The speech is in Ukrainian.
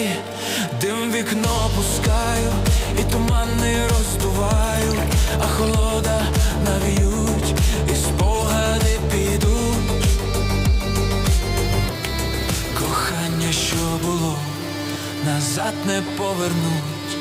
людей, дим вікно пускаю, і тумани роздуваю, а холода нав'ють, і спогади підуть. Кохання, що було, назад не повернуть.